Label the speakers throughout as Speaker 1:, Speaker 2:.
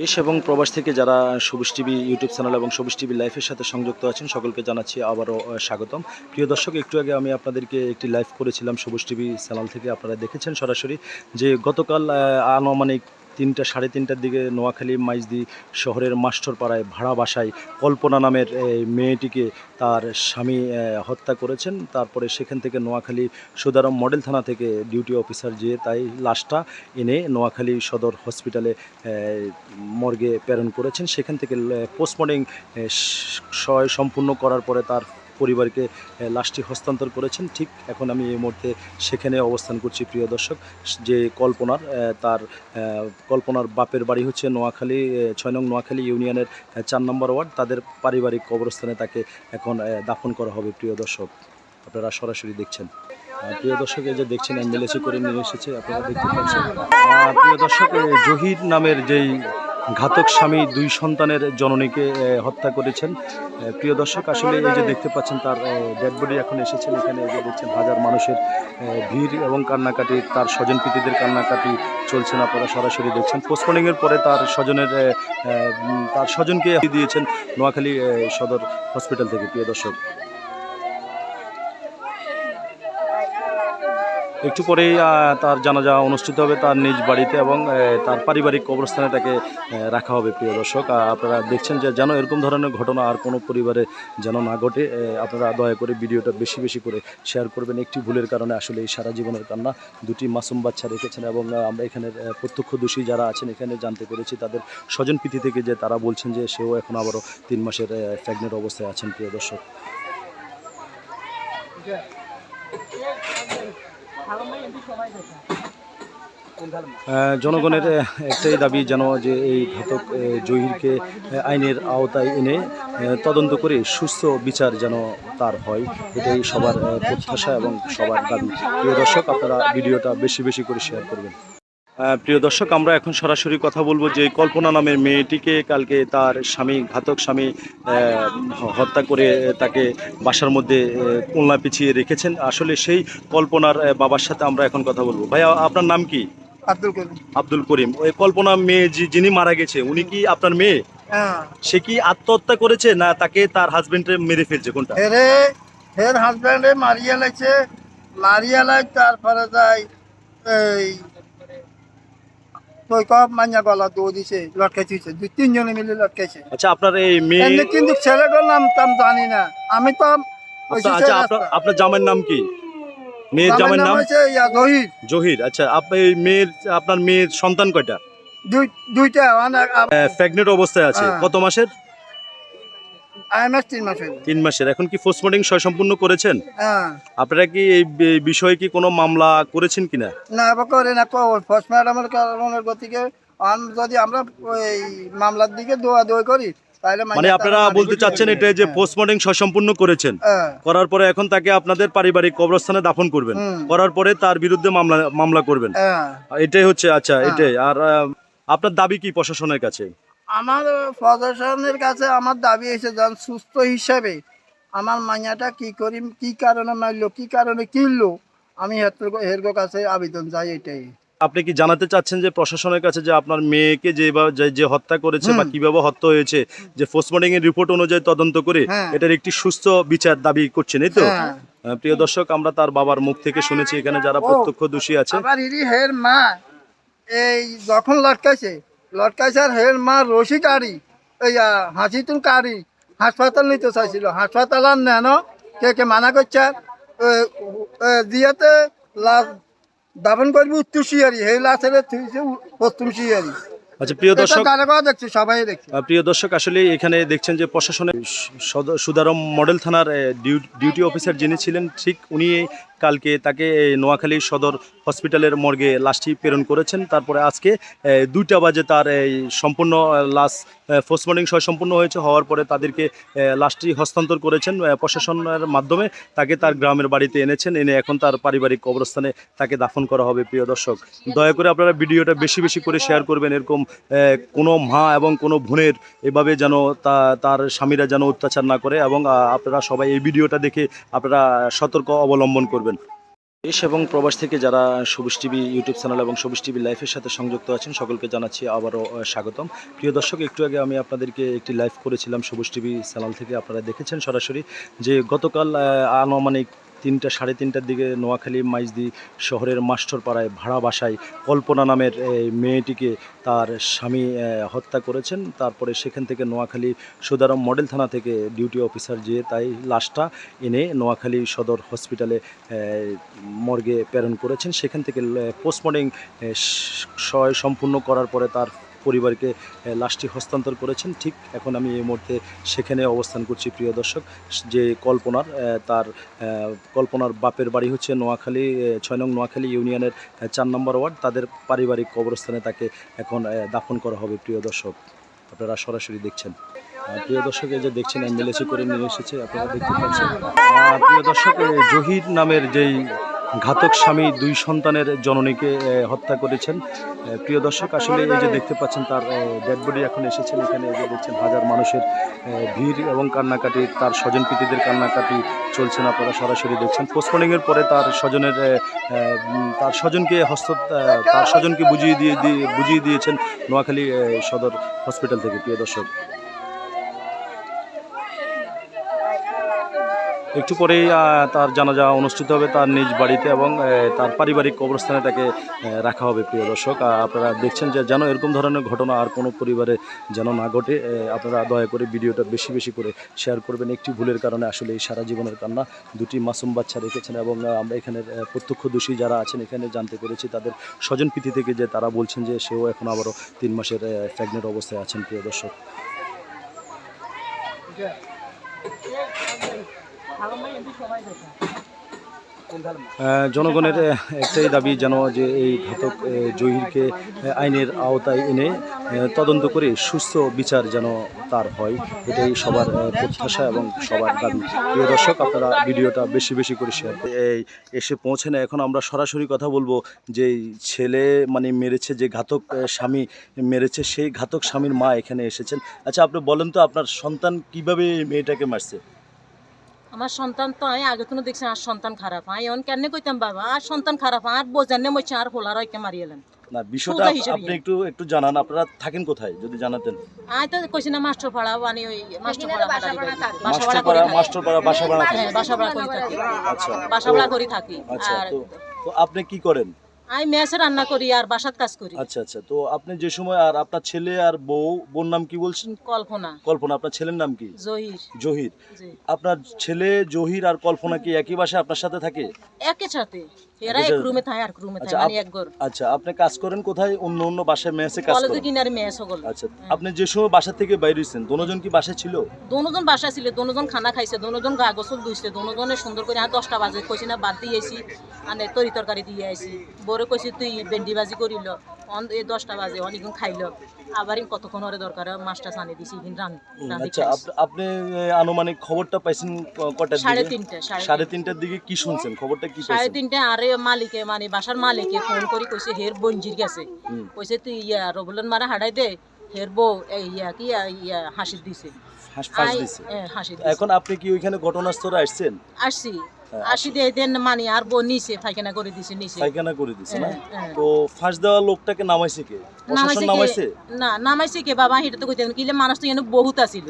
Speaker 1: দেশ এবং প্রবাস থেকে যারা সবুজ টিভি ইউটিউব চ্যানেল এবং সবুজ টিভি লাইফের সাথে সংযুক্ত আছেন, সকলকে জানাচ্ছি আবারও স্বাগতম। প্রিয় দর্শক, একটু আগে আমি আপনাদেরকে একটি লাইভ করেছিলাম সবুজ টিভি চ্যানেল থেকে, আপনারা দেখেছেন সরাসরি যে গতকাল আনুমানিক তিনটা, সাড়ে তিনটার দিকে নোয়াখালী মাইজদি শহরের মাস্টরপাড়ায় ভাড়া বাসায় কল্পনা নামের মেয়েটিকে তার স্বামী হত্যা করেছেন। তারপরে সেখান থেকে নোয়াখালী সুদারম মডেল থানা থেকে ডিউটি অফিসার যেয়ে তাই লাশটা এনে নোয়াখালী সদর হসপিটালে মর্গে প্রেরণ করেছেন। সেখান থেকে পোস্টমর্টিং সয় সম্পূর্ণ করার পরে তার পরিবারকে লাশটি হস্তান্তর করেছেন। ঠিক এখন আমি এই মুহূর্তে সেখানে অবস্থান করছি, প্রিয় দর্শক। যে কল্পনার তার কল্পনার বাপের বাড়ি হচ্ছে নোয়াখালী ছয় নং নোয়াখালী ইউনিয়নের চার নম্বর ওয়ার্ড। তাদের পারিবারিক কবরস্থানে তাকে এখন দাফন করা হবে, প্রিয় দর্শক। আপনারা সরাসরি দেখছেন। প্রিয় দর্শক, এই যে দেখছেন, অ্যাম্বুলেন্সে করে নিয়ে এসেছে, আপনারা দেখতে পাচ্ছেন। প্রিয় দর্শক জহির নামের যেই ঘাতক স্বামী, দুই সন্তানের জননীকে হত্যা করেছেন। প্রিয় দর্শক, আসলে এই যে দেখতে পাচ্ছেন তার ডেড বডি এখন এসেছেন এখানে, এই যে দেখছেন হাজার মানুষের ভিড় এবং কান্নাকাটি, তার স্বজন প্রীতিদের কান্নাকাটি চলছেন আপনারা সরাসরি দেখছেন। পোস্টমর্নিংয়ের পরে তার স্বজনের তার স্বজনকে দিয়েছেন নোয়াখালী সদর হসপিটাল থেকে, প্রিয় দর্শক। একটু পরেই তার জানাজা অনুষ্ঠিত হবে তার নিজ বাড়িতে এবং তার পারিবারিক কবরস্থানে তাকে রাখা হবে। প্রিয় দর্শক আপনারা দেখছেন যে যেন এরকম ধরনের ঘটনা আর কোনো পরিবারে যেন না ঘটে আপনারা দয়া করে ভিডিওটা বেশি বেশি করে শেয়ার করবেন। একটি ভুলের কারণে আসলে এই সারা জীবনের কান্না দুটি মাসুম বাচ্চা রেখেছেন এবং আমরা এখানের আহ, প্রত্যক্ষদর্শী যারা আছেন এখানে জানতে পেরেছি তাদের স্বজন স্বজনপ্রীতি থেকে যে তারা বলছেন যে সেও এখন আবারও তিন মাসের প্রেগনেন্ট অবস্থায় আছেন। প্রিয় দর্শক। জনগণের একটাই দাবি যেন যে এই ঘাতক জহিরকে আইনের আওতায় এনে তদন্ত করে সুস্থ বিচার যেন তার হয়, এটাই সবার প্রত্যাশা এবং সবার দাবি। প্রিয় দর্শক, আপনারা ভিডিওটা বেশি বেশি করে শেয়ার করবেন। প্রিয় দর্শক আমরা এখন সরাসরি কথা বলব যে কল্পনা নামের মেয়েটিকে কালকে তার স্বামী ঘাতক স্বামী হত্যা করে তাকে বাসার মধ্যে কোলনা পিছিয়ে রেখেছেন। আসলে সেই কল্পনার বাবার সাথে আমরা এখন কথা বলব। ভাইয়া আপনার নাম কি?
Speaker 2: আব্দুল করিম।
Speaker 1: আব্দুল করিম। ওই কল্পনা মেয়ে যি- যিনি মারা গেছে উনি কি আপনার মেয়ে?
Speaker 2: হ্যাঁ।
Speaker 1: সে কি আত্মহত্যা করেছে না তাকে তার হাজবেন্ডে মেরে ফেলছে? কোনটা?
Speaker 2: হেরে হাজব্যান্ডে মারিয়া লাগছে মারিয়া লাগ তারপরে এই তুই কব মাঞ্জা গলা দৌ দিছে লটকাইছে দুই তিনজনে মিলে লটকাইছে।
Speaker 1: আচ্ছা আপনার এই মেয়ে
Speaker 2: এমনি কিন্তু ছেলেটার নাম টাম জানি না। আমি তো
Speaker 1: আচ্ছা আচ্ছা আপনার আপনার জামাইয়ের নাম কি? মেয়ের
Speaker 2: জামের
Speaker 1: জামাইয়ের
Speaker 2: নাম
Speaker 1: নাম?
Speaker 2: হচ্ছে ইয়া জহির।
Speaker 1: জহির আচ্ছা আপনি এই মেয়ের আপনার মেয়ের সন্তান কয়টা?
Speaker 2: দুই দুইটা
Speaker 1: প্রেগনেন্ট অবস্থায় আছে।
Speaker 2: হ্যাঁ।
Speaker 1: কত মাসের?
Speaker 2: আইএমএস তিন মাস হইল।
Speaker 1: তিন মাসের। এখন কি পোস্টমর্টিং সম্পূর্ণ করেছেন?
Speaker 2: হ্যাঁ।
Speaker 1: আপনারা কি এই বিষয়ে কি কোনো মামলা করেছেন কিনা?
Speaker 2: না করে না কারণের গতিকে যদি আমরা ওই মামলার দিকে দোয়া দোয়া করি
Speaker 1: মানে আপনারা বলতে চাচ্ছেন এটা যে পোস্টমর্টিং সম্পূর্ণ করেছেন।
Speaker 2: হ্যাঁ।
Speaker 1: করার পরে এখন তাকে আপনাদের পারিবারিক কবরস্থানে দাফন করবেন। করার পরে তার বিরুদ্ধে মামলা মামলা করবেন।
Speaker 2: হ্যাঁ।
Speaker 1: এটাই হচ্ছে আচ্ছা
Speaker 2: হ্যাঁ।
Speaker 1: এটাই। আর আপনার দাবি কি প্রশাসনের কাছে?
Speaker 2: আমার প্রশাসনের কাছে আমার দাবি এসে যান সুস্থ হিসাবে আমার মাইয়াটা কি করি কি কারণে মারলো কি কারণে কিনলো আমি হের- কাছে আবেদন যাই এটাই
Speaker 1: আপনি কি জানাতে চাচ্ছেন যে প্রশাসনের কাছে যে আপনার মেয়েকে যে যে- হত্যা করেছে বা কীভাবে হত্যা হয়েছে যে পোস্টমর্টিং এর রিপোর্ট অনুযায়ী তদন্ত করে
Speaker 2: হ্যাঁ।
Speaker 1: এটার একটি সুস্থ বিচার দাবি করছেন এই তো
Speaker 2: হ্যাঁ
Speaker 1: প্রিয় দর্শক আমরা তার বাবার মুখ থেকে শুনেছি এখানে যারা। প্রত্যক্ষদর্শী আছে
Speaker 2: হের মা এই যখন লটকাইছে লটকাইছে আর হের মা রশি কাড়ি এই আহ, হাসি তুন কাড়ি হাসপাতাল নিতে চাইছিল। হাসপাতাল আর নেন কে কে মানা করছে দিয়াতে লাশ দাবন করবি উত্তর শিয়ারি সেই লাশের পশ্চিম শিয়ারি
Speaker 1: আচ্ছা প্রিয় দর্শক
Speaker 2: দেখছি সবাই দেখছি।
Speaker 1: প্রিয় দর্শক আসলে এখানে দেখছেন যে প্রশাসনের সুদারম মডেল থানার ডিউটি অফিসার যিনি ছিলেন ঠিক উনি কালকে তাকে নোয়াখালী সদর হসপিটালের মর্গে লাশটি প্রেরণ করেছেন। তারপরে আজকে দুইটা বাজে তার এই সম্পূর্ণ লাশ পোস্টমর্টিং সহ সম্পূর্ণ হয়েছে, হওয়ার পরে তাদেরকে লাশটি হস্তান্তর করেছেন প্রশাসনের মাধ্যমে। তাকে তার গ্রামের বাড়িতে এনেছেন, এনে এখন তার পারিবারিক কবরস্থানে তাকে দাফন করা হবে, প্রিয় দর্শক। দয়া করে আপনারা ভিডিওটা বেশি বেশি করে শেয়ার করবেন, এরকম কোনো মা এবং কোনো বোনের এভাবে যেন তার স্বামীরা যেন অত্যাচার না করে এবং আপনারা সবাই এই ভিডিওটা দেখে আপনারা সতর্ক অবলম্বন করবেন। দেশ এবং প্রবাস থেকে যারা সবুজ টিভি ইউটিউব চ্যানেল এবং সবুজ টিভি লাইফের সাথে সংযুক্ত আছেন, সকলকে জানাচ্ছি আবারও স্বাগতম। প্রিয় দর্শক, একটু আগে আমি আপনাদেরকে একটি লাইভ করেছিলাম সবুজ টিভি চ্যানেল থেকে। আপনারা দেখেছেন সরাসরি যে গতকাল আনুমানিক তিনটা, সাড়ে তিনটার দিকে নোয়াখালী, মাইজদি শহরের মাস্টরপাড়ায় ভাড়া বাসায় কল্পনা নামের এই মেয়েটিকে তার স্বামী হত্যা করেছেন। তারপরে সেখান থেকে নোয়াখালী সুদারম মডেল থানা থেকে ডিউটি অফিসার যেয়ে তাই লাশটা এনে নোয়াখালী সদর হসপিটালে মর্গে প্রেরণ করেছেন। সেখান থেকে পোস্টমর্টিং সম্পূর্ণ করার পরে তার পরিবারকে লাশটি হস্তান্তর করেছেন। ঠিক এখন আমি এই মুহূর্তে সেখানে অবস্থান করছি, প্রিয় দর্শক। যে কল্পনার তার কল্পনার বাপের বাড়ি হচ্ছে নোয়াখালী ছয় নং নোয়াখালী ইউনিয়নের চার নম্বর ওয়ার্ড। তাদের পারিবারিক কবরস্থানে তাকে এখন দাফন করা হবে, প্রিয় দর্শক। আপনারা সরাসরি দেখছেন। প্রিয় দর্শক, এই যে দেখছেন অ্যাম্বুলেন্সে করে নিয়ে এসেছে, আপনারা দেখতে পাচ্ছেন। প্রিয় দর্শক জহির নামের যেই ঘাতক স্বামী দুই সন্তানের জননীকে হত্যা করেছেন। প্রিয় দর্শক, আসলে এই যে দেখতে পাচ্ছেন, তার ডেড বডি এখন এসেছেন। এখানে এই যে দেখছেন, হাজার মানুষের ভিড় এবং কান্নাকাটি, তার স্বজন প্রীতিদের কান্নাকাটি চলছেন আপনারা সরাসরি দেখছেন। পোস্টমর্নিংয়ের পরে তার স্বজনের তার স্বজনকে হস্ত তার স্বজনকে বুঝিয়ে দিয়ে দিয়ে, বুঝিয়ে দিয়েছেন নোয়াখালী সদর হসপিটাল থেকে, প্রিয় দর্শক। একটু পরেই তার জানাজা অনুষ্ঠিত হবে তার নিজ বাড়িতে এবং তার পারিবারিক কবরস্থানে তাকে রাখা হবে প্রিয় দর্শক। আপনারা দেখছেন যে যেন এরকম ধরনের ঘটনা আর কোনো পরিবারে যেন না ঘটে আপনারা দয়া করে ভিডিওটা বেশি বেশি করে শেয়ার করবেন। একটি ভুলের কারণে আসলে এই সারা জীবনের কান্না দুটি মাসুম বাচ্চা রেখেছেন এবং আমরা এখানের আহ, প্রত্যক্ষদর্শী যারা আছেন এখানে জানতে পেরেছি তাদের স্বজনপ্রীতি থেকে যে তারা বলছেন যে সেও এখন আবারও তিন মাসের প্রেগনেন্ট অবস্থায় আছেন প্রিয় দর্শক। জনগণের একটাই দাবি যেন যে এই ঘাতক জহিরকে আইনের আওতায় এনে তদন্ত করে সুস্থ বিচার যেন তার হয়, এটাই সবার প্রত্যাশা এবং সবার দাবি। প্রিয় দর্শক, আপনারা ভিডিওটা বেশি বেশি করে শেয়ার এই, এসে পৌঁছে না, এখন আমরা সরাসরি কথা বলব যে ছেলে মানে মেরেছে, যে ঘাতক স্বামী মেরেছে, সেই ঘাতক স্বামীর মা এখানে এসেছেন। আচ্ছা আপনি বলেন তো, আপনার সন্তান কীভাবে মেয়েটাকে মারছে?
Speaker 3: আমার সন্তান তো আমি আগে তো দেখছি আর সন্তান খারাপ আমি এমন কেন কইতাম বাবা? আর সন্তান খারাপ আর বোঝান মইছে আর হোলার হইকে মারিয়েলেন
Speaker 1: না বিষয়টা আপনি একটু একটু জানান আপনারা থাকেন কোথায় যদি জানাতেন?
Speaker 3: আমি তো কইছি না মাস্টার পাড়া মানে ওই মাস্টার পাড়া বাসা
Speaker 1: মাস্টার
Speaker 3: ভাড়া
Speaker 1: পাড়া
Speaker 3: করি
Speaker 1: মাস্টার পাড়া বাসা ভাড়া
Speaker 3: হ্যাঁ বাসা ভাড়া করি থাকি।
Speaker 1: আচ্ছা
Speaker 3: বাসা ভাড়া করে থাকি।
Speaker 1: আচ্ছা
Speaker 3: আর
Speaker 1: তো আপনি কি করেন?
Speaker 3: আমি মেসে রান্না করি আর বাসাত কাজ করি।
Speaker 1: আচ্ছা আচ্ছা তো আপনি যে সময় আর আপনার ছেলে আর বউ বোন নাম কি বলছেন?
Speaker 3: কল্পনা।
Speaker 1: কল্পনা আপনার ছেলের নাম কি?
Speaker 3: জহির।
Speaker 1: জহির। আপনার ছেলে জহির আর কল্পনা কি একই বাসায় আপনার সাথে থাকে?
Speaker 3: একই সাথে। এরা এক রুমে থাকে আর রুমে
Speaker 1: আচ্ছা,
Speaker 3: থাকে মানে এক ঘর।
Speaker 1: আচ্ছা আপনি কাজ করেন কোথায়? অন্য অন্য বাসায় মেসে কাজ করেন।
Speaker 3: কিনারে মেয়ে সকল।
Speaker 1: আচ্ছা আপনি যে সময় বাসা থেকে বাইরে হইছেন দোনোজন কি বাসা ছিল?
Speaker 3: দোনোজন বাসা ছিল দোনোজন খানা খাইছে দোনোজন গা গোসল ধুইছে দোনোজনে সুন্দর করে আর দশটা বাজে কইছি না বাদ দিয়েছি আনে তরি তরকারি দিয়ে আইছি। বড় কইছি তুই ভেন্ডি ভাজি করিল। অন এই দশটা বাজে অনেকক্ষণ খাইল। আবার কতক্ষণ ওরে দরকার মাছটা আনি দিছি ইন রান
Speaker 1: আচ্ছা আপনি আনুমানিক খবরটা পাইছেন কটার
Speaker 3: সাড়ে তিনটা সাড়ে
Speaker 1: তিনটার দিকে কি শুনছেন? খবরটা কি
Speaker 3: সাড়ে তিনটা আরে মালিকে মানে বাসার মালিকে ফোন করি কইছে হের বঞ্জির গেছে। কইছে তুই ইয়া রবুলন মারা হাডাই দে হের বউ ইয়া কি ইয়া, ইয়া হাসি দিছে।
Speaker 1: হাস দিছে।
Speaker 3: হাসি দিছে
Speaker 1: এখন আপনি কি ওইখানে ঘটনাস্থলে আসছেন?
Speaker 3: আসছি।
Speaker 1: হ্যাঁ,
Speaker 3: আসি দিয়ে দেন মানে আর বউ নিচে পায়খানা করে দিছে নিচে
Speaker 1: পায়খানা করে দিছে না?
Speaker 3: হ্যাঁ, হ্যাঁ।
Speaker 1: তো ফাঁস দেওয়া লোকটাকে নামাইছে কে? নামাইছে
Speaker 3: না নামাইছে কে? বাবা হেঁটে তো কইতেন কিলে মানুষ তো এনে বহুত আছিল।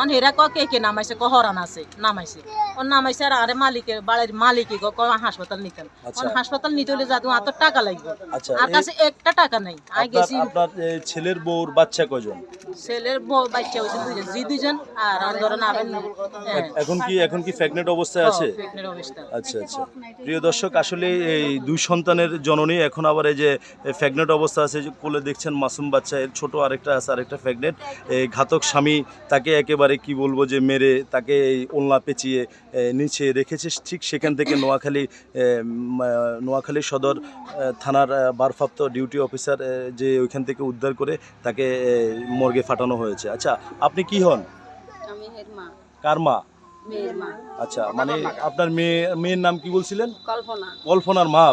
Speaker 3: অন হেরা ক কে কে নামাইছে ক হরান আছে নামাইছে। অন নামাইছে আর আরে মালিকে বাড়ির মালিকে ক ক হাসপাতাল নিতেন।
Speaker 1: আচ্ছা।
Speaker 3: অন হাসপাতাল নিতে হলে যা তোমার তো টাকা লাগবে।
Speaker 1: আচ্ছা
Speaker 3: আর কাছে একটা টাকা নাই। আই গেছি
Speaker 1: আপনার ছেলের বউর বাচ্চা কয়জন?
Speaker 3: ছেলের বউ বাচ্চা হয়েছে দুইজন। জি দুইজন আর আন্দোলন আবেন হ্যাঁ।
Speaker 1: এখন কি এখন কি প্রেগনেন্ট অবস্থায় আছে?
Speaker 3: প্রেগনেন্ট অবস্থা
Speaker 1: আচ্ছা আচ্ছা। প্রিয় দর্শক আসলে এই দুই সন্তানের জননী এখন আবার এই যে প্রেগনেন্ট অবস্থা আছে কোলে দেখছেন মাসুম বাচ্চা এর ছোট আরেকটা আছে আরেকটা প্রেগনেন্ট এই ঘাতক স্বামী তাকে একেবারে কি বলব যে মেরে তাকে এই ওলনা পেঁচিয়ে নিচে রেখেছে। ঠিক সেখান থেকে নোয়াখালী নোয়াখালী সদর থানার ভারপ্রাপ্ত ডিউটি অফিসার যে ওইখান থেকে উদ্ধার করে তাকে মর্গে ফাটানো হয়েছে। আচ্ছা আপনি কি হন? কার মা? আচ্ছা মানে আপনার মেয়ে মেয়ের নাম কি বলছিলেন? কল্পনার মা।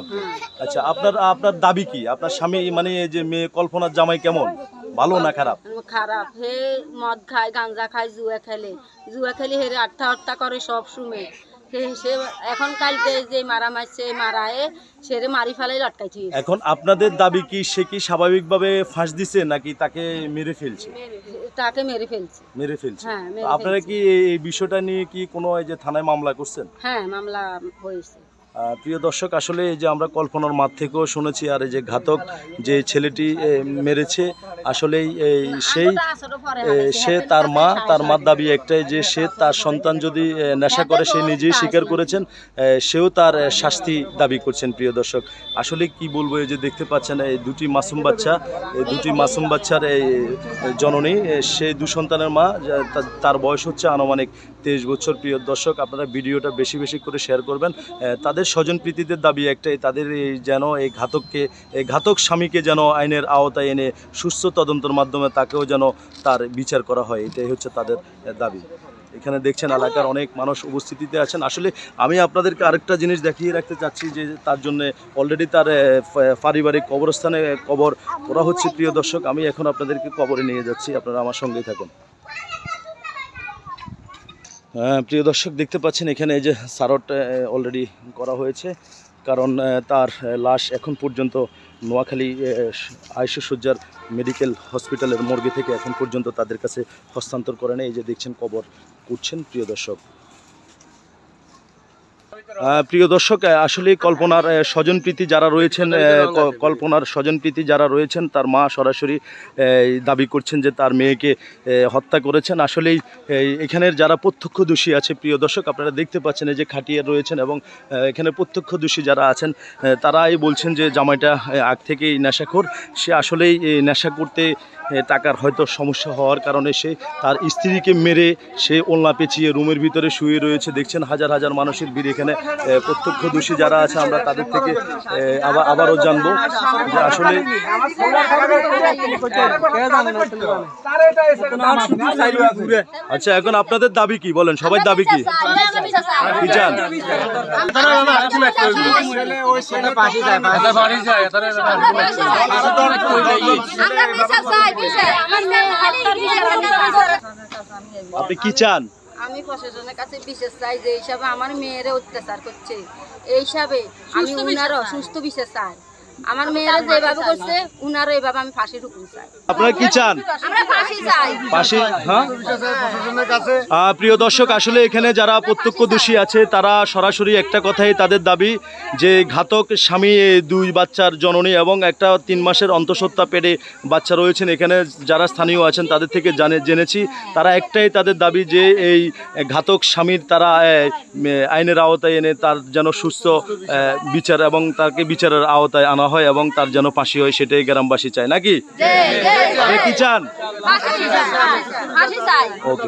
Speaker 1: আচ্ছা আপনার আপনার দাবি কি? আপনার স্বামী মানে এই যে মেয়ে কল্পনার জামাই কেমন? ভালো না খারাপ?
Speaker 4: খারাপ। হে মদ খায় গাঞ্জা খায় জুয়া খেলে। জুয়া খেলে হেরে আটটা আটটা করে সব সময় সে- সে এখন কালকে যে মারা মারছে মারায়ে সেরে মারি ফেলাই লটকাইছি
Speaker 1: এখন আপনাদের দাবি কি সে কি স্বাভাবিকভাবে ফাঁস দিছে নাকি তাকে মেরে ফেলছে?
Speaker 4: তাকে মেরে ফেলছে।
Speaker 1: মেরে ফেলছে।
Speaker 4: হ্যাঁ,
Speaker 1: আপনারা কি এই- বিষয়টা নিয়ে কি কোনো যে থানায় মামলা করছেন?
Speaker 4: হ্যাঁ মামলা হয়েছে।
Speaker 1: প্রিয় দর্শক আসলে এই যে আমরা কল্পনার মাঠ থেকেও শুনেছি আর এই যে ঘাতক যে ছেলেটি মেরেছে আসলেই এই সেই সে তার মা তার মার দাবি একটাই যে সে তার সন্তান যদি নেশা করে সে নিজেই স্বীকার করেছেন সেও তার শাস্তি দাবি করছেন প্রিয় দর্শক। আসলে কি বলব এই যে দেখতে পাচ্ছেন এই দুটি মাসুম বাচ্চা এই দুটি মাসুম বাচ্চার এই জননী সেই দু সন্তানের মা তার বয়স হচ্ছে আনুমানিক তেইশ বছর প্রিয় দর্শক। আপনারা ভিডিওটা বেশি বেশি করে শেয়ার করবেন। এ, তাদের স্বজন প্রীতিদের দাবি একটাই, তাদের যেন এই ঘাতককে, এই ঘাতক স্বামীকে যেন আইনের আওতায় এনে সুস্থ তদন্তের মাধ্যমে তাকেও যেন তার বিচার করা হয়, এটাই হচ্ছে তাদের দাবি। এখানে দেখছেন এলাকার অনেক মানুষ উপস্থিতিতে আছেন। আসলে আমি আপনাদেরকে আরেকটা জিনিস দেখিয়ে রাখতে চাচ্ছি যে তার জন্য অলরেডি তার পারিবারিক কবরস্থানে কবর করা হচ্ছে, প্রিয় দর্শক। আমি এখন আপনাদেরকে কবরে নিয়ে যাচ্ছি, আপনারা আমার সঙ্গেই থাকুন। প্রিয় দর্শক, দেখতে পাচ্ছেন এখানে যে সারট অলরেডি করা হয়েছে। কারণ তার লাশ এখন পর্যন্ত নোয়াখালী আয়ুষ সজ্জার মেডিকেল হসপিটালের মর্গে থেকে এখন পর্যন্ত তাদের কাছে হস্তান্তর করে নেই। এই যে দেখছেন কবর করছেন প্রিয় দর্শক। প্রিয় দর্শক আসলে কল্পনার স্বজনপ্রীতি যারা রয়েছেন কল্পনার স্বজনপ্রীতি যারা রয়েছেন তার মা সরাসরি দাবি করছেন যে তার মেয়েকে হত্যা করেছেন। আসলেই এখানের যারা প্রত্যক্ষদর্শী আছে প্রিয় দর্শক আপনারা দেখতে পাচ্ছেন এই যে খাটিয়ে রয়েছেন এবং এখানে প্রত্যক্ষদর্শী যারা আছেন তারাই বলছেন যে জামাইটা আগ থেকেই নেশাখোর। সে আসলেই নেশা করতে টাকার হয়তো সমস্যা হওয়ার কারণে সে তার স্ত্রীকে মেরে সে ওলনা পেঁচিয়ে রুমের ভিতরে শুয়ে রয়েছে। দেখছেন হাজার হাজার মানুষের ভিড় এখানে। এ, প্রত্যক্ষদর্শী যারা আছে আমরা তাদের থেকে আবার আবারও জানব যে আসলে আচ্ছা এখন আপনাদের দাবি কি? বলেন সবাই দাবি কি চান। আপনি কি চান?
Speaker 4: আমি প্রশাসনের কাছে বিশেষ চাই যে এইসবে আমার মেয়েরা অত্যাচার করছে। এইসবে হিসাবে আমি ওনারও সুস্থ বিশেষ চাই। আমার মেয়েরা যেভাবে করছে উনারও এইভাবে আমি ফাঁসির হুকুম চাই।
Speaker 1: আপনারা কি চান?
Speaker 5: আমরা ফাঁসি চাই।
Speaker 1: পাশে হ্যাঁ? প্রিয় দর্শক আসলে এখানে যারা প্রত্যক্ষদর্শী আছে তারা সরাসরি একটা কথাই তাদের দাবি যে ঘাতক স্বামী দুই বাচ্চার জননী এবং একটা তিন মাসের অন্তঃসত্ত্বা পেটে বাচ্চা রয়েছেন। এখানে যারা স্থানীয় আছেন তাদের থেকে জানে জেনেছি। তারা একটাই তাদের দাবি যে এই ঘাতক স্বামীর তারা আইনের আওতায় এনে তার যেন সুস্থ বিচার এবং তাকে বিচারের আওতায় আনা হয়। এবং তার যেন ফাঁসি হয় সেটাই গ্রামবাসী চায়। নাকি? কি চান? ওকে।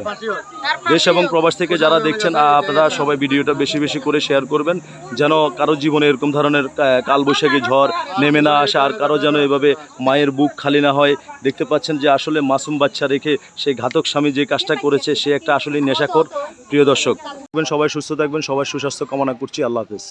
Speaker 1: দেশ এবং প্রবাস থেকে যারা দেখছেন আপনারা সবাই ভিডিওটা বেশি বেশি করে শেয়ার করবেন যেন কারও জীবনে এরকম ধরনের কালবৈশাখী ঝড় নেমে না আসে আর কারও যেন এভাবে মায়ের বুক খালি না হয়। দেখতে পাচ্ছেন যে আসলে মাসুম বাচ্চা রেখে সেই ঘাতক স্বামী যে কাজটা করেছে সে একটা আসলে নেশাখোর। প্রিয় দর্শক সবাই সুস্থ থাকবেন সবাই সুস্বাস্থ্য কামনা করছি। আল্লাহ হাফিজ।